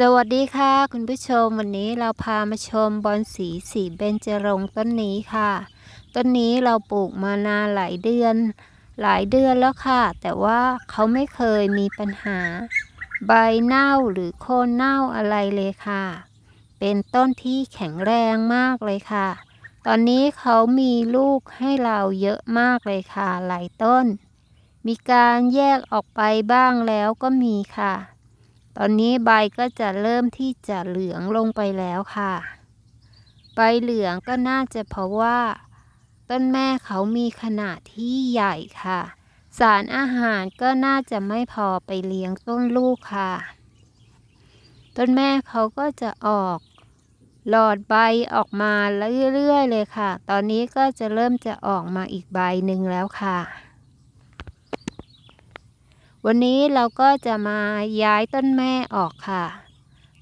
สวัสดีค่ะ คุณผู้ชมวันนี้เราพามาชมบอนสีสีเบญจรงค์ต้นนี้ค่ะ ต้นนี้เราปลูกมานานหลายเดือน หลายเดือนแล้วค่ะ แต่ว่าเขาไม่เคยมีปัญหา ใบเน่าหรือโคนเน่าอะไรเลยค่ะ เป็นต้นที่แข็งแรงมากเลยค่ะ ตอนนี้เขามีลูกให้เราเยอะมากเลยค่ะ หลายต้น มีการแยกออกไปบ้างแล้วก็มีค่ะ ตอนนี้ใบก็จะเริ่มที่จะเหลืองลงไปแล้วค่ะ ใบเหลืองก็น่าจะเพราะว่า ต้นแม่เขามีขนาดที่ใหญ่ค่ะ สารอาหารก็น่าจะไม่พอไปเลี้ยงต้นลูกค่ะ ต้นแม่เขาก็จะออกหลอดใบออกมาเรื่อยๆเลยค่ะ ตอนนี้ก็จะเริ่มจะออกมาอีกใบหนึ่งแล้วค่ะ วันนี้เราก็จะมาย้ายต้นแม่ออกค่ะ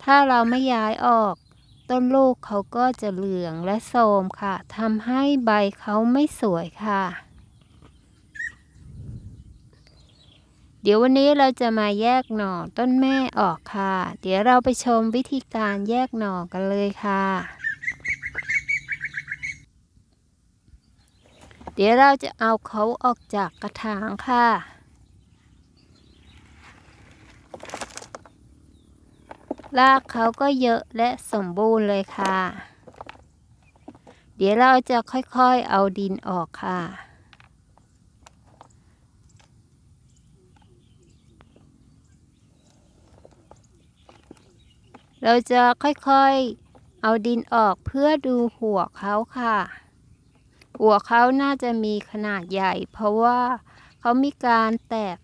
ถ้าเราไม่ย้ายออก ต้นลูกเขาก็จะเหลืองและโทรมค่ะทำให้ใบเขาไม่สวยค่ะ เดี๋ยววันนี้เราจะมาแยกหน่อต้นแม่ออกค่ะ เดี๋ยวเราไปชมวิธีการแยกหน่อกันเลยค่ะเดี๋ยวเราจะเอาเขาออกจากกระถางค่ะ รากเขาก็เยอะและสมบูรณ์เลยค่ะ เดี๋ยวเราจะค่อยๆเอาดินออกค่ะ เราจะค่อยๆเอาดินออกเพื่อดูหัวเขาค่ะ หัวเขาน่าจะมีขนาดใหญ่ เพราะว่าเขามีการแตก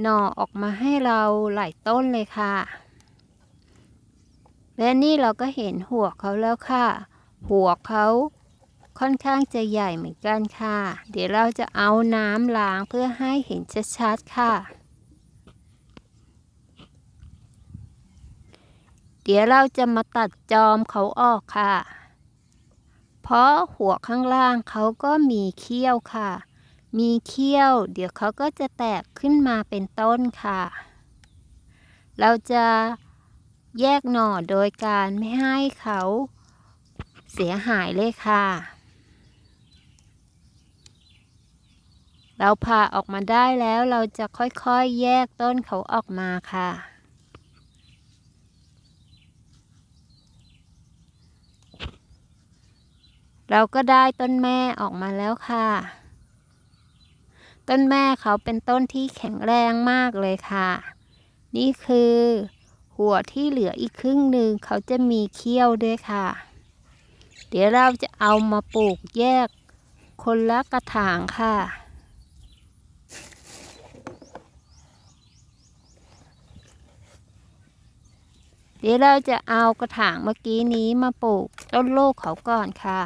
หน่อออกมาให้เราหลายต้นเลยค่ะ และนี่เราก็เห็นหัวเขาแล้วค่ะ หัวเขาค่อนข้างจะใหญ่เหมือนกันค่ะ เดี๋ยวเราจะเอาน้ำล้างเพื่อให้เห็นชัดๆค่ะ เดี๋ยวเราจะมาตัดจอมเขาออกค่ะ เพราะหัวข้างล่างเขาก็มีเขี้ยวค่ะ มีเขี้ยว เดี๋ยวเขาก็จะแตกขึ้นมาเป็นต้นค่ะ เราจะ แยกหน่อโดยการไม่ให้เขาเสียหายเลยค่ะ เราผ่าออกมาได้แล้วเราจะค่อยๆแยกต้นเขาออกมาค่ะ เราก็ได้ต้นแม่ออกมาแล้วค่ะ ต้นแม่เขาเป็นต้นที่แข็งแรงมากเลยค่ะ นี่คือ หัวที่เหลืออีกครึ่งหนึ่งเขาจะมีเขี้ยวด้วยค่ะ เดี๋ยวเราจะเอามาปลูกแยกคนละกระถางค่ะ เดี๋ยวเราจะเอากระถางเมื่อกี้นี้มาปลูกต้นโลกเขาก่อนค่ะ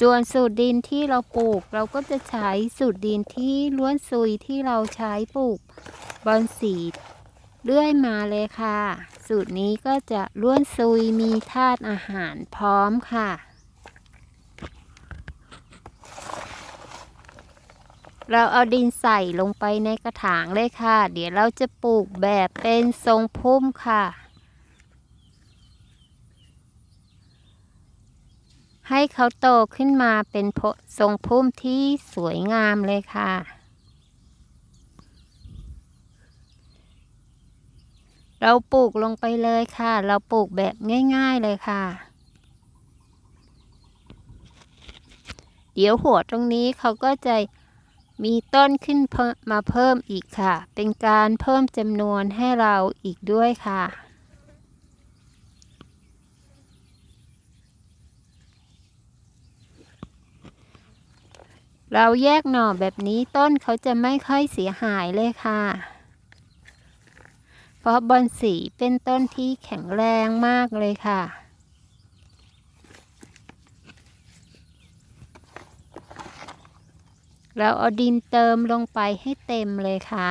ส่วนสูตรดินที่เราปลูกเราก็จะใช้สูตรดินที่ล้วนซุยที่เราใช้ปลูก บอนสีเรื่อยมาเลยค่ะ สูตรนี้ก็จะล้วนซุยมีธาตุอาหารพร้อมค่ะ เราเอาดินใส่ลงไปในกระถางเลยค่ะ เดี๋ยวเราจะปลูกแบบเป็นทรงพุ่มค่ะ ให้เขาโตขึ้นมาเป็นทรงพุ่มที่สวยงามเลยค่ะ เราปลูกลงไปเลยค่ะ เราปลูกแบบง่ายๆเลยค่ะ เดี๋ยวหัวตรงนี้เขาก็จะมีต้นขึ้นมาเพิ่มอีกค่ะ เป็นการเพิ่มจำนวนให้เราอีกด้วยค่ะ เราแยกหน่อแบบนี้ต้นเขาจะไม่ค่อยเสียหายเลยค่ะ เพราะบอนสีเป็นต้นที่แข็งแรงมากเลยค่ะ เราเอาดินเติมลงไปให้เต็มเลยค่ะ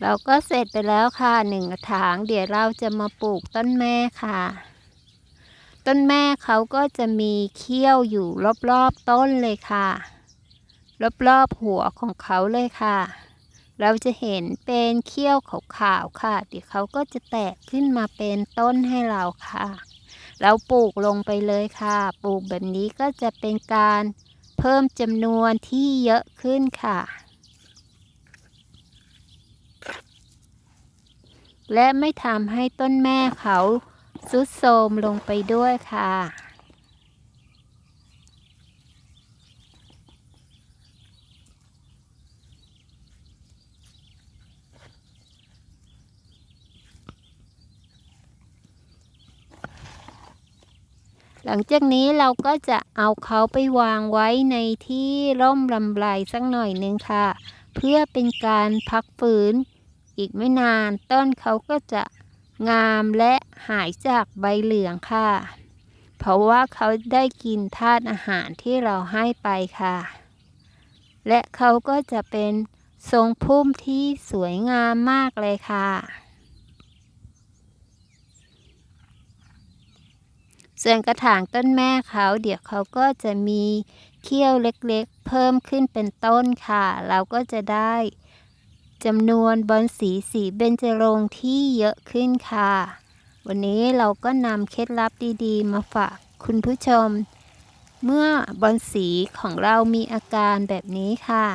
เราก็เสร็จไปแล้วค่ะหนึ่งกระถาง เดี๋ยวเราจะมาปลูกต้นแม่ค่ะ ต้นแม่เขาก็จะมีเขี้ยวอยู่รอบๆต้นเลยค่ะ รอบๆหัวของเขาเลยค่ะ เราจะเห็นเป็นเขี้ยวขาวๆค่ะ เดี๋ยวเขาก็จะแตกขึ้นมาเป็นต้นให้เราค่ะ เราปลูกลงไปเลยค่ะ ปลูกแบบนี้ก็จะเป็นการเพิ่มจำนวนที่เยอะขึ้นค่ะและไม่ทำให้ต้นแม่เขา สุดโทมลงไปด้วยค่ะ หลังจากนี้เราก็จะเอาเขาไปวางไว้ในที่ร่มลำไรสักหน่อยหนึ่งค่ะ เพื่อเป็นการพักฟื้น อีกไม่นานต้นเขาก็จะ งามและหายจากใบเหลืองค่ะ เพราะว่าเขาได้กินธาตุอาหารที่เราให้ไปค่ะ และเขาก็จะเป็นทรงพุ่มที่สวยงามมากเลยค่ะ ส่วนกระถางต้นแม่เขาเดี๋ยวเขาก็จะมีเขี้ยวเล็กๆ เพิ่มขึ้นเป็นต้นค่ะ เราก็จะได้ จำนวนบอลสีสีเบญจรงค์ที่เยอะขึ้นค่ะ วันนี้เราก็นำเคล็ดลับดีๆ มาฝากคุณผู้ชม เมื่อบอลสีของเรามีอาการแบบนี้ค่ะ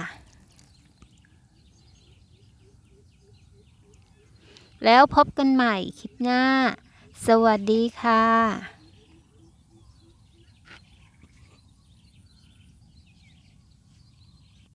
แล้วพบกันใหม่คลิปหน้า สวัสดีค่ะ